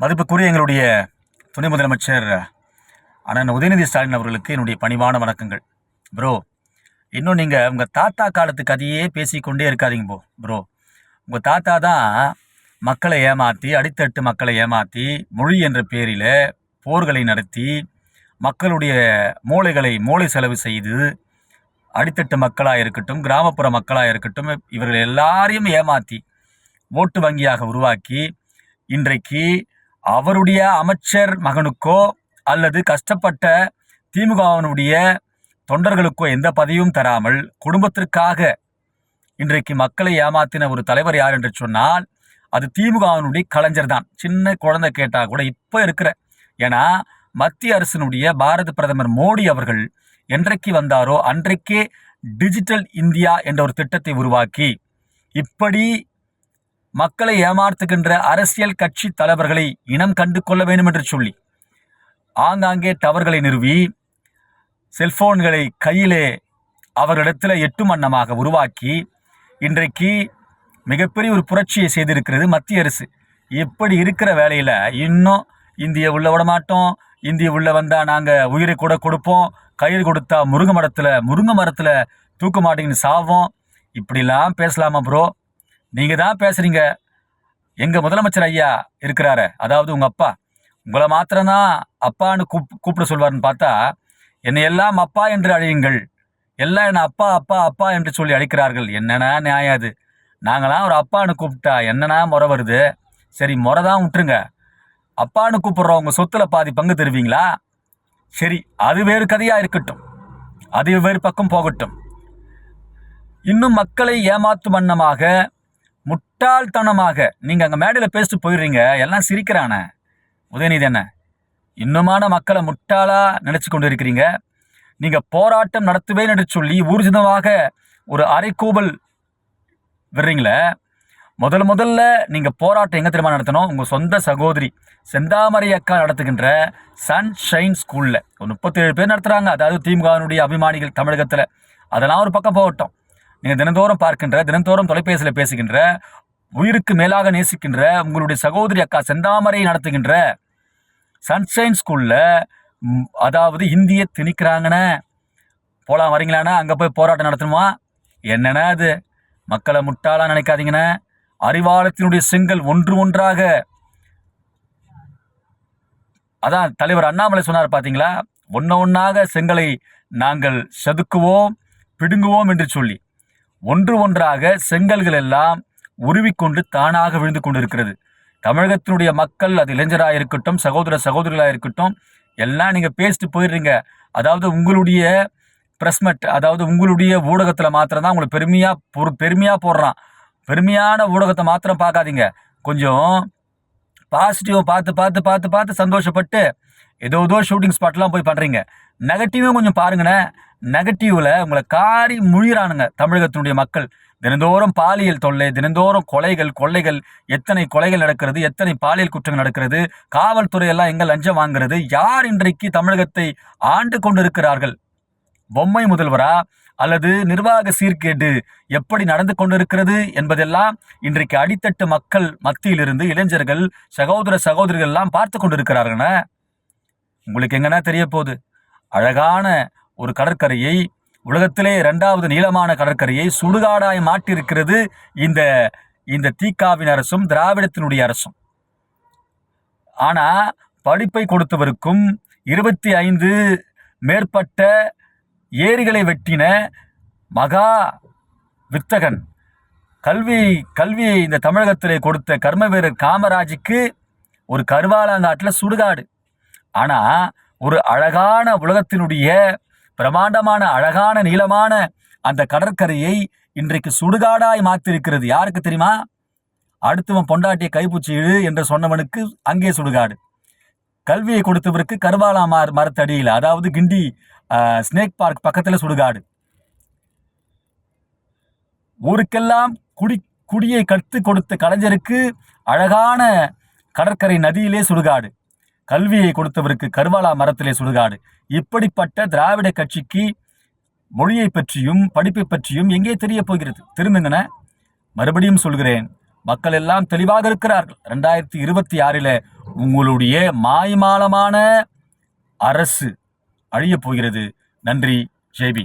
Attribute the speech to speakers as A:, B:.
A: மதிப்புக்குரிய எங்களுடைய துணை முதலமைச்சர் அண்ணன் உதயநிதி ஸ்டாலின் அவர்களுக்கு என்னுடைய பணிவான வணக்கங்கள். ப்ரோ இன்னும் நீங்கள் உங்கள் தாத்தா காலத்து கதையே பேசிக்கொண்டே இருக்காதீங்க ப்ரோ ப்ரோ உங்கள் தாத்தா தான் மக்களை ஏமாற்றி அடித்தட்டு மக்களை ஏமாற்றி மொழி என்ற பேரில் போர்களை நடத்தி மக்களுடைய மூளைகளை மூளை செலவு செய்து அடித்தட்டு மக்களாக இருக்கட்டும் கிராமப்புற மக்களாக இருக்கட்டும் இவர்கள் எல்லாரையும் ஏமாற்றி ஓட்டு வங்கியாக உருவாக்கி இன்றைக்கு அவருடைய அமைச்சர் மகனுக்கோ அல்லது கஷ்டப்பட்ட திமுகவினுடைய தொண்டர்களுக்கோ எந்த பதவியும் தராமல் குடும்பத்திற்காக இன்றைக்கு மக்களை ஏமாத்தின ஒரு தலைவர் யார் என்று சொன்னால் அது திமுகவினுடைய கலைஞர் தான். சின்ன குழந்தை கேட்டால் கூட இப்போ இருக்கிற ஏன்னா மத்திய அரசினுடைய பாரத பிரதமர் மோடி அவர்கள் என்றைக்கு வந்தாரோ அன்றைக்கே டிஜிட்டல் இந்தியா என்ற ஒரு திட்டத்தை உருவாக்கி இப்படி மக்களை ஏமாற்றுகின்ற அரசியல் கட்சி தலைவர்களை இனம் கண்டு கொள்ள வேண்டும் என்று சொல்லி ஆங்காங்கே டவர்களை நிறுவி செல்போன்களை கையிலே அவர்களிடத்தில் எட்டும் வண்ணமாக உருவாக்கி இன்றைக்கு மிகப்பெரிய ஒரு புரட்சியை செய்திருக்கிறது மத்திய அரசு. இப்படி இருக்கிற வேலையில் இன்னும் இந்திய உள்ள விட மாட்டோம். இந்திய உள்ள வந்தால் நாங்கள் உயிரை கூட கொடுப்போம். கயிறு கொடுத்தா முருங்கை மரத்தில் முருங்கை மரத்தில் தூக்க மாட்டேங்கன்னு சாவோம். இப்படிலாம் பேசலாமா ப்ரோ நீங்கள் தான் பேசுகிறீங்க எங்கள் முதலமைச்சர் ஐயா இருக்கிறாரு. அதாவது உங்கள் அப்பா. உங்களை மாத்திரம்தான் அப்பான்னு கூப் கூப்பிட சொல்வார்னு பார்த்தா என்னை எல்லாம் அப்பா என்று அழையுங்கள். எல்லாம் என்னை அப்பா அப்பா அப்பா என்று சொல்லி அழைக்கிறார்கள். என்னென்னா நியாயம் அது. நாங்களாம் ஒரு அப்பான்னு கூப்பிட்டா என்னன்னா முறை வருது. சரி முறை தான் விட்டுருங்க. அப்பான்னு கூப்பிட்றோம் உங்கள் சொத்தில் பாதி பங்கு தருவீங்களா? சரி அது வேறு கதையாக இருக்கட்டும். அது வேறு பக்கம் போகட்டும். இன்னும் மக்களை ஏமாற்றும் வண்ணமாக முட்டாள்தனமாக. நீங்கள் அங்கே மேடையில் பேசிட்டு போயிடுறீங்க. எல்லாம் சிரிக்கிறானே. உதயநிதி என்ன இன்னுமான மக்களை முட்டாளா நினைச்சு கொண்டு இருக்கிறீங்க நீங்க போராட்டம் நடத்துவேன் என்று சொல்லி ஊர்ஜிதமாக ஒரு அரைக்கூபல் விடுறீங்களே. முதல் முதல்ல நீங்கள் போராட்டம் எங்கே தெரியுமா நடத்தணும்? உங்கள் சொந்த சகோதரி செந்தாமரை அக்கா நடத்துகின்ற சன்ஷைன் ஸ்கூலில். ஒரு முப்பத்தேழு பேர் நடத்துகிறாங்க அதாவது திமுகவினுடைய அபிமானிகள் தமிழகத்தில். அதெல்லாம் ஒரு பக்கம் போகட்டும். நீங்கள் தினந்தோறும் பார்க்கின்ற தினந்தோறும் தொலைபேசியில் பேசுகின்ற உயிருக்கு மேலாக நேசிக்கின்ற உங்களுடைய சகோதரி அக்கா செந்தாமரை நடத்துகின்ற சன்ஷைன் ஸ்கூலில் அதாவது இந்திய திணிக்கிறாங்கண்ணே போகலாம் வரீங்களாண்ணா? அங்கே போய் போராட்டம் நடத்தணுமா? என்னென்னா அது? மக்களை முட்டாளாக நினைக்காதீங்கண்ணே. அறிவாளத்தினுடைய செங்கல் ஒன்று ஒன்றாக. அதான் தலைவர் அண்ணாமலை சொன்னார் பார்த்தீங்களா ஒன்று ஒன்றாக செங்கலை நாங்கள் செதுக்குவோம் பிடுங்குவோம் என்று சொல்லி. ஒன்று ஒன்றாக செங்கல்கள் எல்லாம் உருவிக்கொண்டு தானாக விழுந்து கொண்டிருக்கிறது. தமிழகத்தினுடைய மக்கள் அது இளைஞராக இருக்கட்டும் சகோதர சகோதரிகளாக இருக்கட்டும் எல்லாம் நீங்கள் பேசிட்டு போயிடுறீங்க. அதாவது உங்களுடைய ப்ரெஸ்மெட் அதாவது உங்களுடைய ஊடகத்தில் மாத்திரம் தான் உங்களை பெருமையாக பொறு பெருமையாக போடுறான். பெருமையான ஊடகத்தை மாத்திரம் பார்க்காதீங்க. கொஞ்சம் பாசிட்டிவை பார்த்து பார்த்து பார்த்து பார்த்து சந்தோஷப்பட்டு ஏதோ ஏதோ ஷூட்டிங் ஸ்பாட்லாம் போய் பண்ணுறீங்க நெகட்டிவும் கொஞ்சம் பாருங்கண்ணே நெகட்டிவில் உங்களை காரி முழிகிறானுங்க தமிழகத்தினுடைய மக்கள். தினந்தோறும் பாலியல் தொல்லை தினந்தோறும் கொலைகள் கொள்ளைகள் எத்தனை கொலைகள் நடக்கிறது எத்தனை பாலியல் குற்றங்கள் நடக்கிறது காவல்துறை எல்லாம் லஞ்சம் வாங்குறது யார் இன்றைக்கு தமிழகத்தை ஆண்டு கொண்டிருக்கிறார்கள்? பொம்மை முதல்வரா? அல்லது நிர்வாக சீர்கேடு எப்படி நடந்து கொண்டிருக்கிறது என்பதெல்லாம் இன்றைக்கு அடித்தட்டு மக்கள் மத்தியிலிருந்து இளைஞர்கள் சகோதர சகோதரிகள் எல்லாம் பார்த்து கொண்டிருக்கிறார்கள் உங்களுக்கு எங்கன்னா தெரிய போகுது. அழகான ஒரு கடற்கரையை உலகத்திலே இரண்டாவது நீளமான கடற்கரையை சுடுகாடாய் மாற்றியிருக்கிறது இந்த இந்த தீக்காவின் அரசும் திராவிடத்தினுடைய அரசும். ஆனால் படிப்பை கொடுத்தவருக்கும் இருபத்தி ஐந்து மேற்பட்ட ஏரிகளை வெட்டின மகா வித்தகன் கல்வி கல்வியை இந்த தமிழகத்திலே கொடுத்த கர்ம வீரர் காமராஜுக்கு ஒரு கருவாலாங்காட்டில் சுடுகாடு. ஆனால் ஒரு அழகான உலகத்தினுடைய பிரமாண்டமான அழகான நீளமான அந்த கடற்கரையை இன்றைக்கு சுடுகாடாய் மாத்திருக்கிறது யாருக்கு தெரியுமா? அடுத்தவன் பொண்டாட்டிய கைப்பூச்சி இழு என்று சொன்னவனுக்கு அங்கே சுடுகாடு. கல்வியை கொடுத்தவருக்கு கருவாலா மார் மரத்தடியில் அதாவது கிண்டி ஸ்னேக் பார்க் பக்கத்தில் சுடுகாடு. ஊருக்கெல்லாம் குடி குடியை கற்று கொடுத்த கலைஞருக்கு அழகான கடற்கரை நதியிலே சுடுகாடு. கல்வியை கொடுத்தவருக்கு கருவாலா மரத்திலே சுடுகாடு. இப்படிப்பட்ட திராவிட கட்சிக்கு மொழியை பற்றியும் படிப்பை பற்றியும் எங்கே தெரிய போகிறது? திருந்துங்கன? மறுபடியும் சொல்கிறேன். மக்கள் எல்லாம் தெளிவாக இருக்கிறார்கள். ரெண்டாயிரத்தி இருபத்தி ஆறில் உங்களுடைய மாய்மாலமான அரசு அழியப் போகிறது. நன்றி ஜேபி